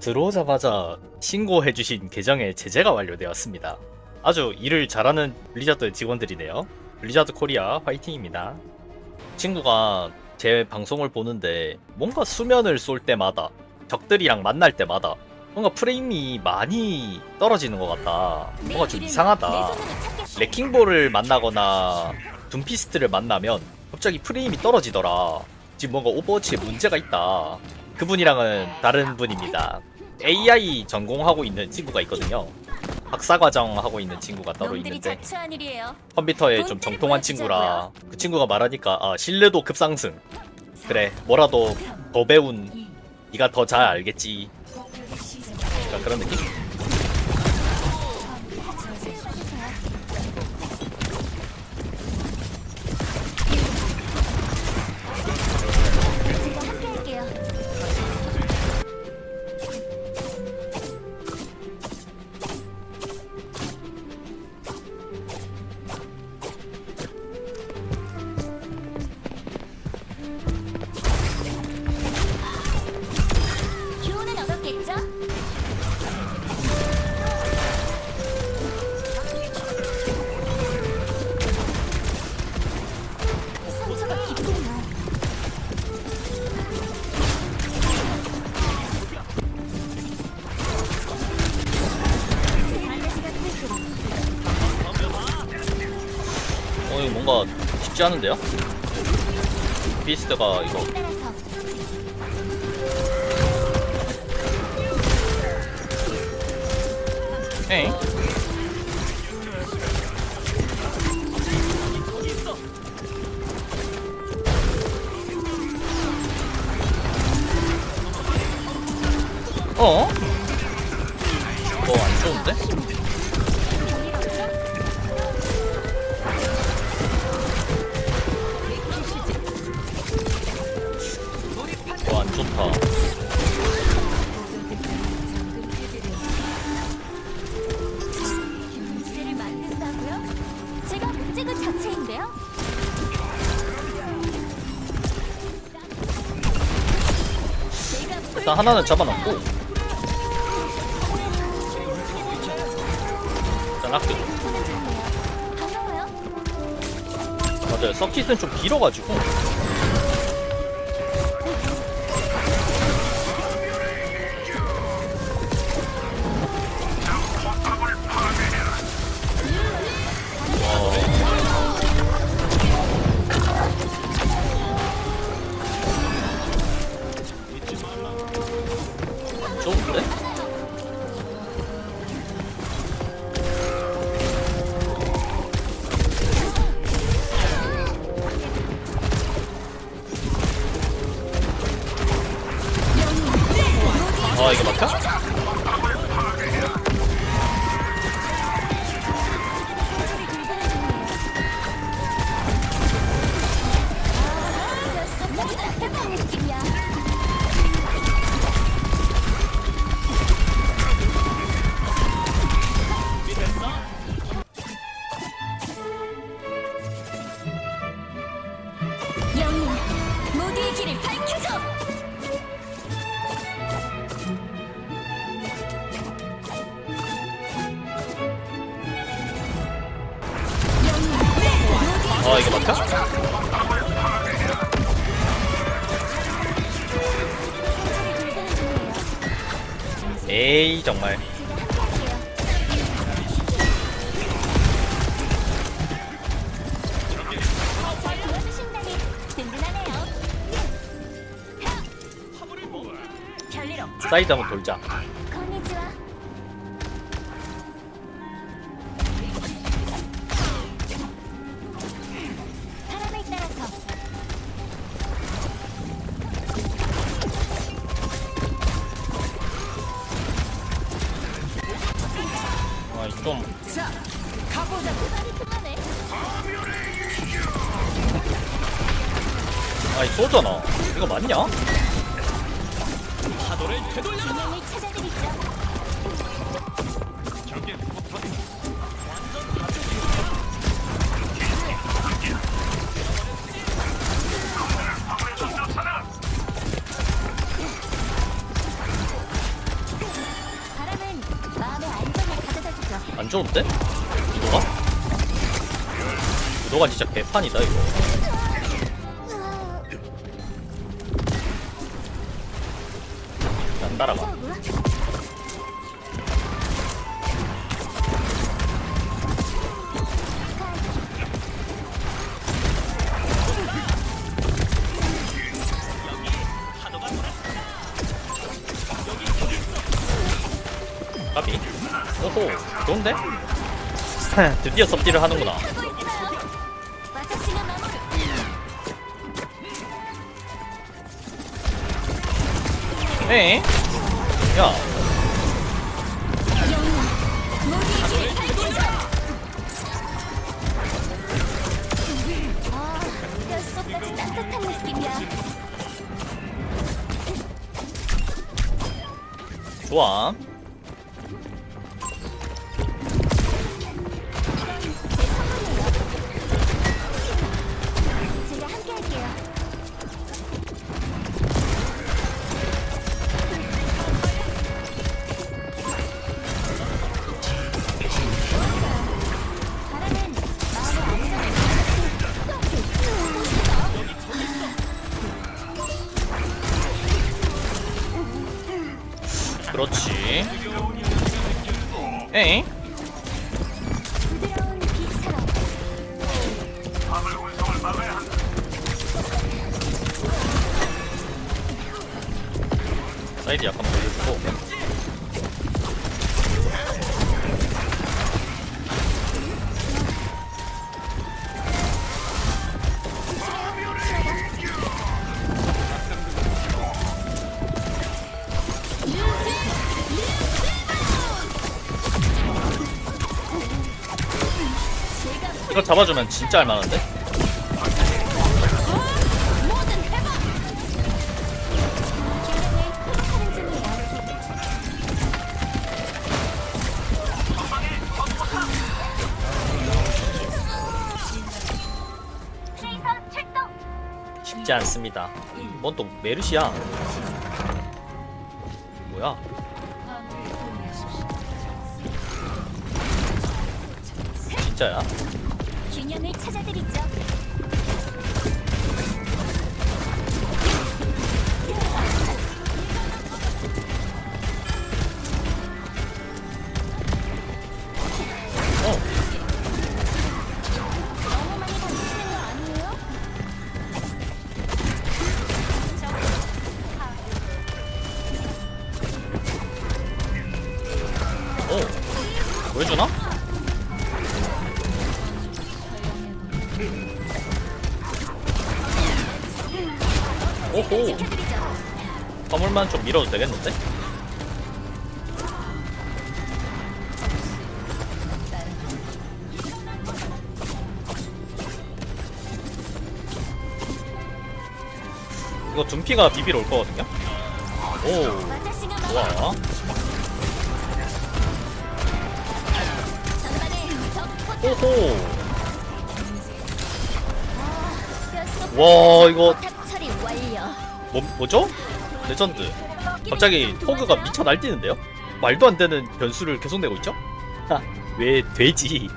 들어오자마자 신고해주신 계정에 제재가 완료되었습니다. 아주 일을 잘하는 블리자드 직원들이네요. 블리자드 코리아 화이팅입니다. 친구가 제 방송을 보는데 뭔가 수면을 쏠 때마다 적들이랑 만날 때마다 뭔가 프레임이 많이 떨어지는 것 같다. 뭔가 좀 이상하다. 레킹볼을 만나거나 둠피스트를 만나면 갑자기 프레임이 떨어지더라. 지금 뭔가 오버워치에 문제가 있다. 그분이랑은 다른 분입니다. AI 전공하고 있는 친구가 있거든요. 박사 과정 하고 있는 친구가 따로 있는데 일이에요. 컴퓨터에 좀 정통한 친구라. 그 친구가 말하니까 아 신뢰도 급상승. 그래 뭐라도 더 배운 네가 더 잘 알겠지. 약간 그런 느낌? 쉽지 않은데요? 비스트가 이거 에잉? 어? 뭐안 좋은데? 일단 하나는 잡아놓고. 일단 아껴 반가워요. 맞아요. 서킷은 좀 길어가지고 좋은데? 사이드 한번 돌자. 건니치 너를 되돌려라! 진영을 찾아드리죠. 적의 폭탄이 완전 가져오겠다. 안 좋은데? 이거가? 이거가 진짜 개판이다 이거 따라가 까비 오호 좋은데? 드디어 섭디를 하는구나 에? 야. 좋아. 사이드 약간 벌려주고 이거 잡아주면 진짜 할만한데? 쉽지 않습니다. 뭔 또 메르시야? 뭐야? 진짜야? 균형을 찾아드리죠 밀어도 되겠는데? 이거 둠피가 비비러 올 거거든요? 오, 좋아. 오호. 와, 이거. 뭐, 뭐죠? 레전드. 갑자기 토그가 미쳐 날뛰는데요? 말도 안 되는 변수를 계속 내고 있죠? 하, 왜 돼지?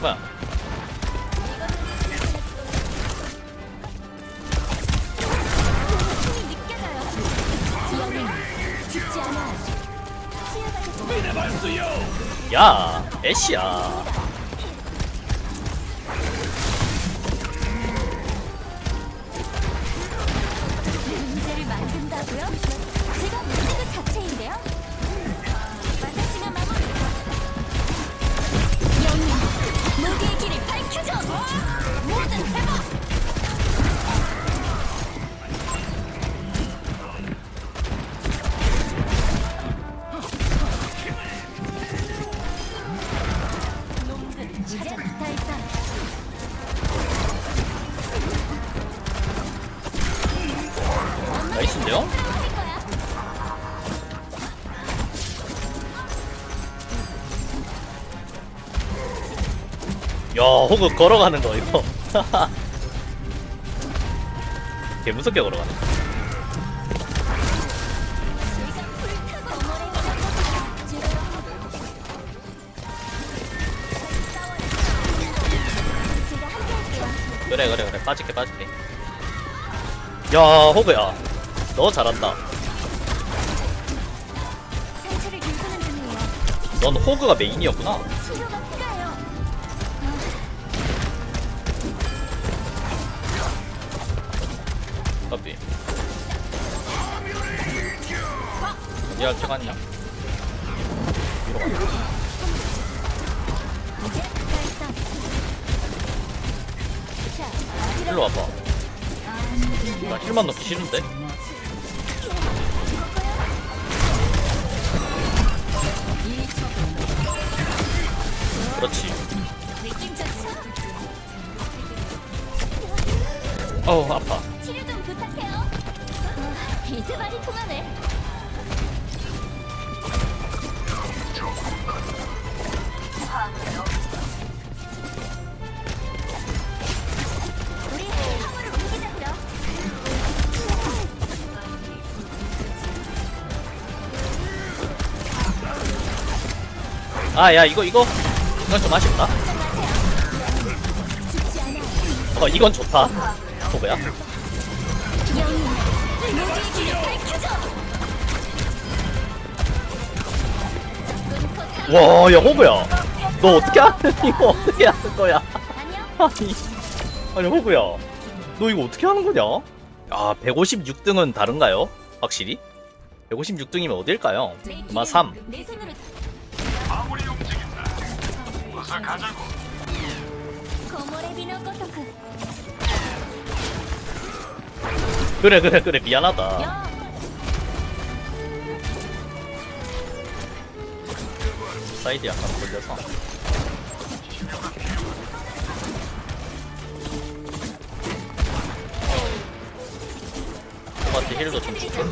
뭐야? 야, 애쉬야. 호그 걸어가는 거 이거 개 무섭게 걸어가네. 그래 그래 그래. 빠질게 빠질게. 야 호그야. 너 잘한다. 넌 호그가 메인이었구나. 까비 결산. 자, 일로 와봐. 나 힐만 넣기 싫은데? 그렇지? 어우 아파 이제 말이 통하네. 우리 화물을 옮기자고요. 아 야 이거 이거 이건 좀 아쉽다. 어 이건 좋다 호그야 와 야 호그야 너 어떻게 하는 이거 어떻게 하는 거야. 아니 아니 호구야 너 이거 어떻게 하는 거냐? 아 156등은 다른가요? 확실히? 156등이면 어딜까요? 아마 3내 손으로 아무리 움직인다. 어서 가자고. 고모레 비노 고토쿠. 그래 그래 그래 미안하다 사이드 약간 걸려서. 호구한테 힐도 좀 줄게.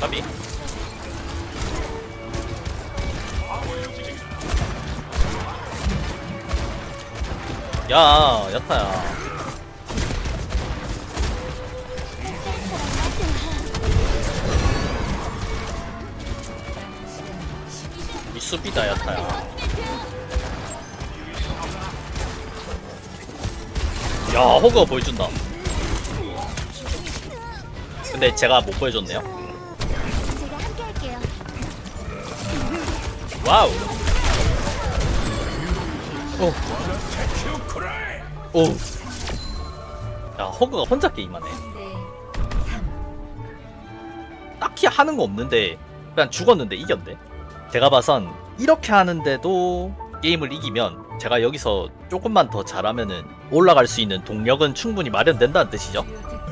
까비? 야 야타야 수비다 야타야 야 호그가 보여준다 근데 제가 못 보여줬네요. 와우 오. 오. 야 호그가 혼자 게임하네 딱히 하는 거 없는데 그냥 죽었는데 이겼네 제가 봐선 이렇게 하는데도 게임을 이기면 제가 여기서 조금만 더 잘하면은 올라갈 수 있는 동력은 충분히 마련된다는 뜻이죠.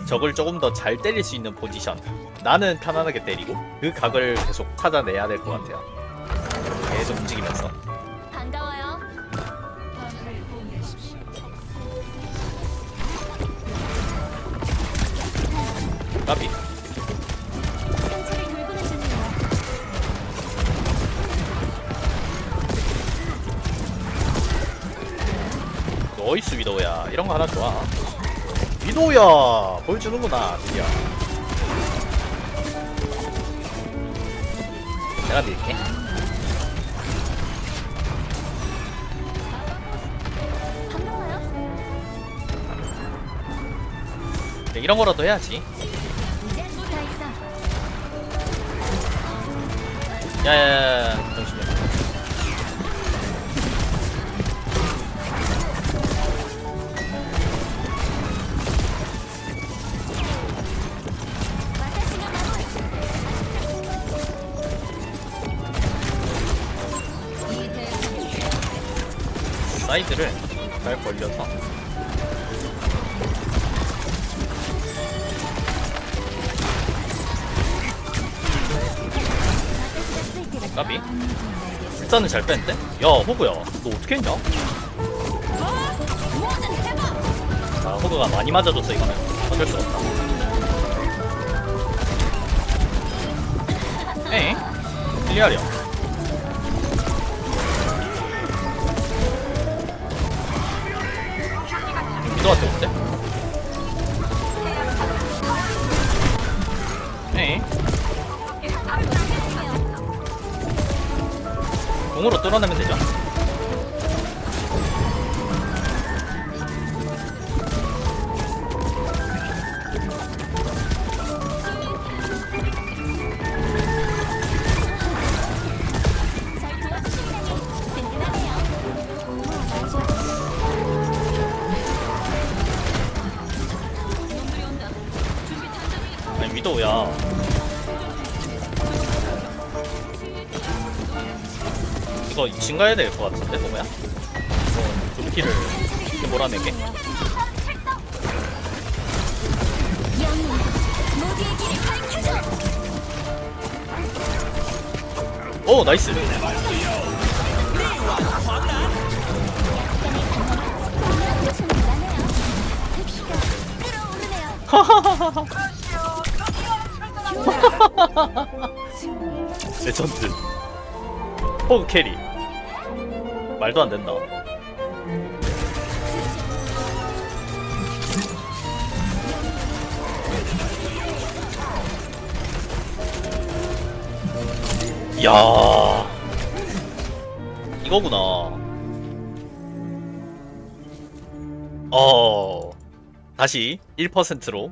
적을 조금 더 잘 때릴 수 있는 포지션. 나는 편안하게 때리고 그 각을 계속 찾아내야 될 것 같아요. 계속 움직이면서. 반가워요. 까비 너이스 위도우야. 이런 거 하나 좋아. 위도우야 보여주는구나 드디어. 내가 밀게. 네, 이런 거라도 해야지. 야야야 사이드를 잘 벌려서 까비 일단은 잘 뺐는데? 야 호구야 너 어떻게 했냐? 아 호구가 많이 맞아줬어 이거는 어쩔 수 없다 에잉? 클리어려 미도한테 온대? 에잉? 공으로 뚫어내면 되죠. 이거 증가해야 될 것 같은데 뭐야? 어, 두피를 이렇게 몰아내게. 오 나이스. 레전드. 호그 캐리. 말도 안 된다. 야 이거구나. 어 다시 1%로